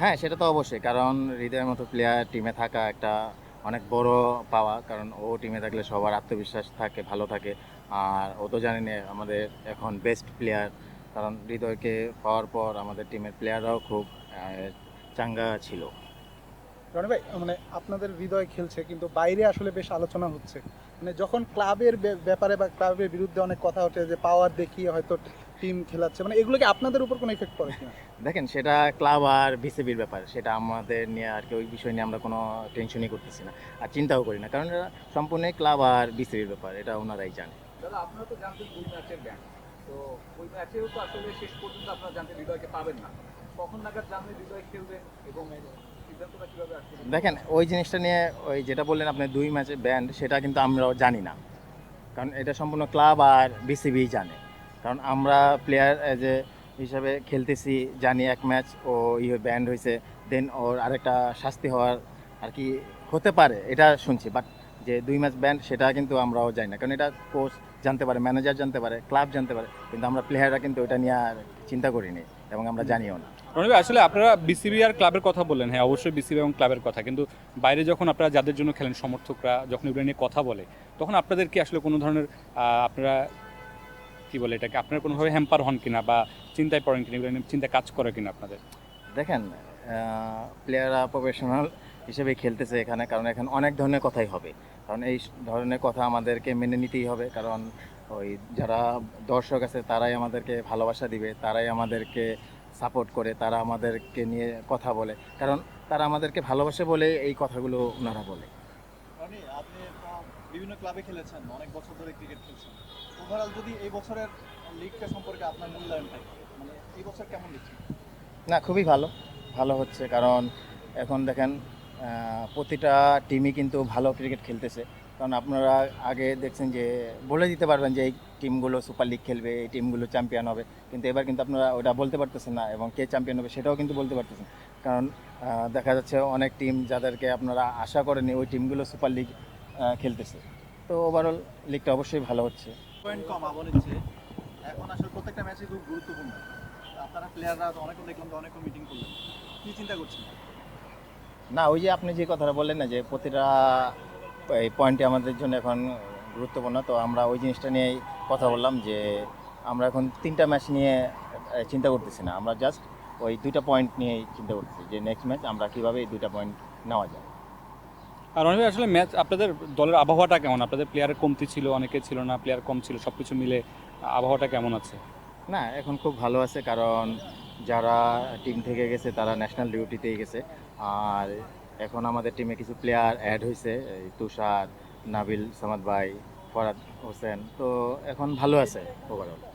হ্যাঁ সেটা তো অবশ্যই। কারণ হৃদয়ের মতো প্লেয়ার টিমে থাকা একটা অনেক বড় পাওয়া। কারণ ও টিমে থাকলে সবার আত্মবিশ্বাস থাকে, ভালো থাকে। আর ও তো জানি না আমাদের এখন বেস্ট প্লেয়ার কারণ হৃদয়কে পাওয়ার পর আমাদের টিমের প্লেয়াররাও খুব চাঙ্গা ছিল। রনি ভাই মানে আপনাদের হৃদয় খেলছে কিন্তু বাইরে আসলে বেশ আলোচনা হচ্ছে। মানে যখন ক্লাবের ব্যাপারে বা ক্লাবের বিরুদ্ধে অনেক কথা ওঠে যে পাওয়ার দেখিয়ে হয়তো টিম খেলাচ্ছে মানে এগুলো কি আপনাদের উপর কোনো ইফেক্ট পড়ে কিনা? দেখেন সেটা ক্লাব আর বিসিবির ব্যাপার সেটা আমাদের নিয়ে আর কি ওই বিষয় নিয়ে আমরা কোনো টেনশনই করতেছি না আর চিন্তাও করি না কারণ এটা সম্পূর্ণ ক্লাব আর বিসিবির ব্যাপার এটা ওনারাই জানে। দাদা আপনারা তো জানতেন দুই ম্যাচের ব্যান তো ওই ম্যাচেও তো আসলে শেষ পর্যন্ত আপনারা জানতেন হৃদয়কে পাবেন না। কখন নাগাদ জানলে হৃদয় খেলবেন এবং দেখেন, ওই জিনিসটা নিয়ে ওই যেটা বললেন আপনি, দুই ম্যাচে ব্যান্ড সেটা কিন্তু আমরাও জানি না। কারণ এটা সম্পূর্ণ ক্লাব আর বিসিবি জানে। কারণ আমরা প্লেয়ার এজ এ হিসাবে খেলতেছি, জানি এক ম্যাচ ও ইয়ে ব্যান্ড হয়েছে দেন ওর আরেকটা শাস্তি হওয়ার আর কি হতে পারে, এটা শুনছি। বাট যে দুই ম্যাচ ব্যান্ড সেটা কিন্তু আমরাও জানি না। কারণ এটা কোচ জানতে পারে ম্যানেজার জানতে পারে ক্লাব জানতে পারে, কিন্তু আমরা প্লেয়াররা কিন্তু ওটা নিয়ে আর চিন্তা করিনি এবং আমরা জানিও না। রনি আসলে আপনারা বিসিবি আর ক্লাবের কথা বললেন। হ্যাঁ অবশ্যই বিসিবি এবং ক্লাবের কথা। কিন্তু বাইরে যখন আপনারা যাদের জন্য খেলেন, সমর্থকরা যখন এগুলো নিয়ে কথা বলে, তখন আপনাদের কি আসলে কোনো ধরনের আপনারা কি বলে এটাকে, আপনারা কোনোভাবে হ্যাম্পার হন কিনা বা চিন্তায় পড়েন কিনা? এগুলো নিয়ে চিন্তা কাজ করে কিনা আপনাদের? দেখেন প্লেয়াররা প্রফেশনাল হিসেবে খেলতেছে এখানে, কারণ এখানে অনেক ধরনের কথাই হবে। কারণ এই ধরনের কথা আমাদেরকে মেনে নিতেই হবে, কারণ ওই যারা দর্শক আছে, তারাই আমাদেরকে ভালোবাসা দিবে, তারাই আমাদেরকে সাপোর্ট করে তারা আমাদেরকে নিয়ে কথা বলে। কারণ তারা আমাদেরকে ভালোবাসে বলে এই কথাগুলো ওনারা বলে। আপনি বিভিন্ন ক্লাবে খেলেছেন অনেক বছর ধরে ক্রিকেট খেলছেন। ওভারঅল যদি এই বছরের লিগটা সম্পর্কে আপনার মূল্যায়ন থাকে মানে এই বছর কেমন দেখছেন? না খুবই ভালো। ভালো হচ্ছে কারণ এখন দেখেন প্রতিটা টিমই কিন্তু ভালো ক্রিকেট খেলতেছে। কারণ আপনারা আগে দেখছেন যে, বলে দিতে পারবেন যে, এই টিমগুলো সুপার লিগ খেলবে, এই টিমগুলো চ্যাম্পিয়ন হবে। কিন্তু এবার কিন্তু আপনারা ওটা বলতে পারতেছেন না এবং কে চ্যাম্পিয়ন হবে সেটাও কিন্তু বলতে পারতেছেন। কারণ দেখা যাচ্ছে অনেক টিম যাদেরকে আপনারা আশা করেনি ওই টিমগুলো সুপার লিগ খেলতেছে। তো ওভারঅল লিগটা অবশ্যই ভালো হচ্ছে। পয়েন্ট কম এখন আসলে প্রত্যেকটা ম্যাচই খুব গুরুত্বপূর্ণ। আপনারা প্লেয়াররা অনেক দেখলাম অনেক মিটিং করলেন। কি চিন্তা করছেন? না ওই যে আপনি যে কথাটা বললেন না যে প্রতিটা এই পয়েন্টে আমাদের জন্য এখন গুরুত্বপূর্ণ তো আমরা ওই জিনিসটা নিয়েই কথা বললাম যে আমরা এখন তিনটা ম্যাচ নিয়ে চিন্তা করতেছি না। আমরা জাস্ট ওই দুইটা পয়েন্ট নিয়েই চিন্তা করতেছি যে নেক্সট ম্যাচ আমরা কীভাবে এই দুইটা পয়েন্ট নেওয়া যায়। আর অনেক আসলে ম্যাচ আপনাদের দলের আবহাওয়াটা কেমন? আপনাদের প্লেয়ারের কমতি ছিল অনেকে ছিল না প্লেয়ার কম ছিল সব কিছু মিলে আবহাওয়াটা কেমন আছে? না এখন খুব ভালো আছে কারণ যারা টিম থেকে গেছে, তারা ন্যাশনাল ডিউটিতেই গেছে। আর এখন আমাদের টিমে কিছু প্লেয়ার অ্যাড হয়েছে তুষার, নাবিল, সামাদ ভাই, ফরাদ হোসেন। তো এখন ভালো আছে ওভারঅল